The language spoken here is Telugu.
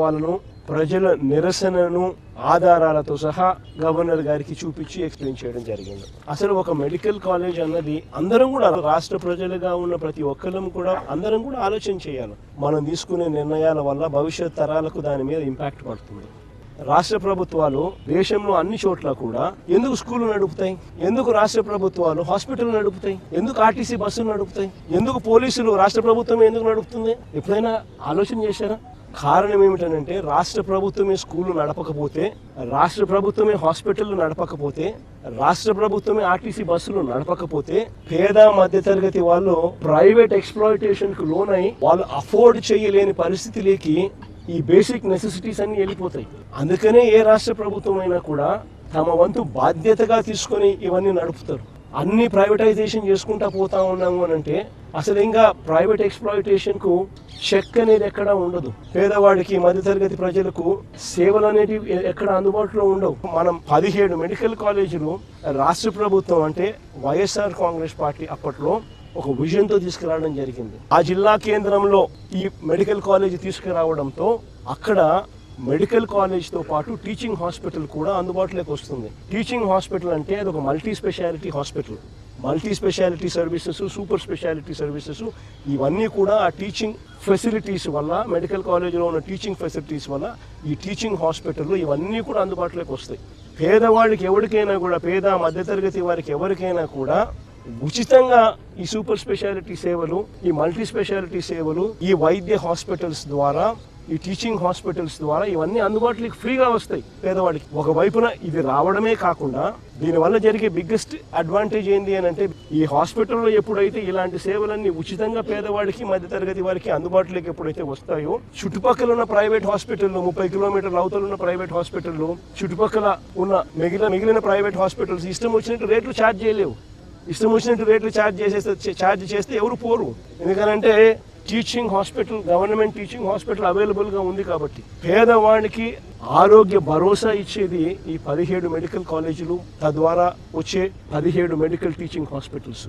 వాళ్ళను ప్రజల నిరసనను ఆధారాలతో సహా గవర్నర్ గారికి చూపించి ఎక్స్ప్లెయిన్ చేయడం జరిగింది. అసలు ఒక మెడికల్ కాలేజ్ అన్నది అందరం కూడా రాష్ట్ర ప్రజలుగా ఉన్న ప్రతి ఒక్కరం కూడా అందరం కూడా ఆలోచన చేయాలి. మనం తీసుకునే నిర్ణయాల వల్ల భవిష్యత్ తరాలకు దాని మీద ఇంపాక్ట్ పడుతుంది. రాష్ట్ర ప్రభుత్వాలు దేశంలో అన్ని చోట్ల కూడా ఎందుకు స్కూళ్ళు నడుపుతాయి? ఎందుకు రాష్ట్ర ప్రభుత్వాలు హాస్పిటల్ నడుపుతాయి? ఎందుకు ఆర్టీసీ బస్సులు నడుపుతాయి? ఎందుకు పోలీసులు రాష్ట్ర ప్రభుత్వం ఎందుకు నడుపుతుంది? ఎప్పుడైనా ఆలోచన చేశారా? కారణం ఏమిటనంటే రాష్ట్ర ప్రభుత్వమే స్కూళ్ళు నడపకపోతే రాష్ట్ర ప్రభుత్వమే హాస్పిటల్ నడపకపోతే రాష్ట్ర ప్రభుత్వమే ఆర్టీసీ బస్సులు నడపకపోతే పేద మధ్యతరగతి వాళ్ళు ప్రైవేట్ ఎక్స్ప్లాయిటేషన్కు లోనై వాళ్ళు అఫోర్డ్ చేయలేని పరిస్థితిలోకి ఈ బేసిక్ నెసెసిటీస్ అన్ని వెళ్ళిపోతాయి. అందుకనే ఏ రాష్ట్ర ప్రభుత్వం అయినా కూడా తమ వంతు బాధ్యతగా తీసుకొని ఇవన్నీ నడుపుతారు. అన్ని ప్రైవేటైజేషన్ చేసుకుంటా పోతా ఉన్నాము అని అంటే అసలు ఇంకా ప్రైవేట్ ఎక్స్ప్లాయిటేషన్కు చెక్ అనేది ఎక్కడ ఉండదు. పేదవాడికి మధ్యతరగతి ప్రజలకు సేవలు అనేటివి ఎక్కడ అందుబాటులో ఉండవు. మనం పదిహేడు మెడికల్ కాలేజీలు రాష్ట్ర ప్రభుత్వం అంటే వైఎస్ఆర్ కాంగ్రెస్ పార్టీ అప్పట్లో ఒక విజన్తో తీసుకురావడం జరిగింది. ఆ జిల్లా కేంద్రంలో ఈ మెడికల్ కాలేజ్ తీసుకురావడంతో అక్కడ మెడికల్ కాలేజ్తో పాటు టీచింగ్ హాస్పిటల్ కూడా అందుబాటులోకి వస్తుంది. టీచింగ్ హాస్పిటల్ అంటే అది ఒక multi specialty hospital. Multi specialty services super specialty services ఇవన్నీ కూడా ఆ టీచింగ్ ఫెసిలిటీస్ వల్ల మెడికల్ కాలేజీలో ఉన్న టీచింగ్ ఫెసిలిటీస్ వల్ల ఈ టీచింగ్ హాస్పిటల్ ఇవన్నీ కూడా అందుబాటులోకి వస్తాయి. పేదవాళ్ళకి ఎవరికైనా కూడా పేద మధ్యతరగతి వారికి ఎవరికైనా కూడా ఉచితంగా ఈ సూపర్ స్పెషాలిటీ సేవలు ఈ మల్టీ స్పెషాలిటీ సేవలు ఈ వైద్య హాస్పిటల్స్ ద్వారా ఈ టీచింగ్ హాస్పిటల్స్ ద్వారా ఇవన్నీ అందుబాటులోకి ఫ్రీగా వస్తాయి. పేదవాడికి ఒక వైపున ఇది రావడమే కాకుండా దీనివల్ల జరిగే బిగ్గెస్ట్ అడ్వాంటేజ్ ఏంటి అని అంటే ఈ హాస్పిటల్లో ఎప్పుడైతే ఇలాంటి సేవలన్నీ ఉచితంగా పేదవాడికి మధ్యతరగతి వారికి అందుబాటులోకి ఎప్పుడైతే వస్తాయో చుట్టుపక్కల ఉన్న ప్రైవేట్ హాస్పిటల్లో ముప్పై కిలోమీటర్ల అవతల ఉన్న ప్రైవేట్ హాస్పిటల్లో చుట్టుపక్కల ఉన్న మిగిలిన మిగిలిన ప్రైవేట్ హాస్పిటల్స్ ఇష్టం వచ్చినట్టు రేట్లు ఛార్జ్ చేయలేవు. ఇష్టం వచ్చినట్టు రేట్లు ఛార్జ్ చేసేస్తే ఛార్జ్ చేస్తే ఎవరు పోరు? ఎందుకనంటే teaching hospital government teaching hospital అవైలబుల్గా ఉంది కాబట్టి పేదవాడికి ఆరోగ్య భరోసా ఇచ్చేది ఈ పదిహేడు మెడికల్ కాలేజీలు తద్వారా వచ్చే పదిహేడు మెడికల్ టీచింగ్ హాస్పిటల్స్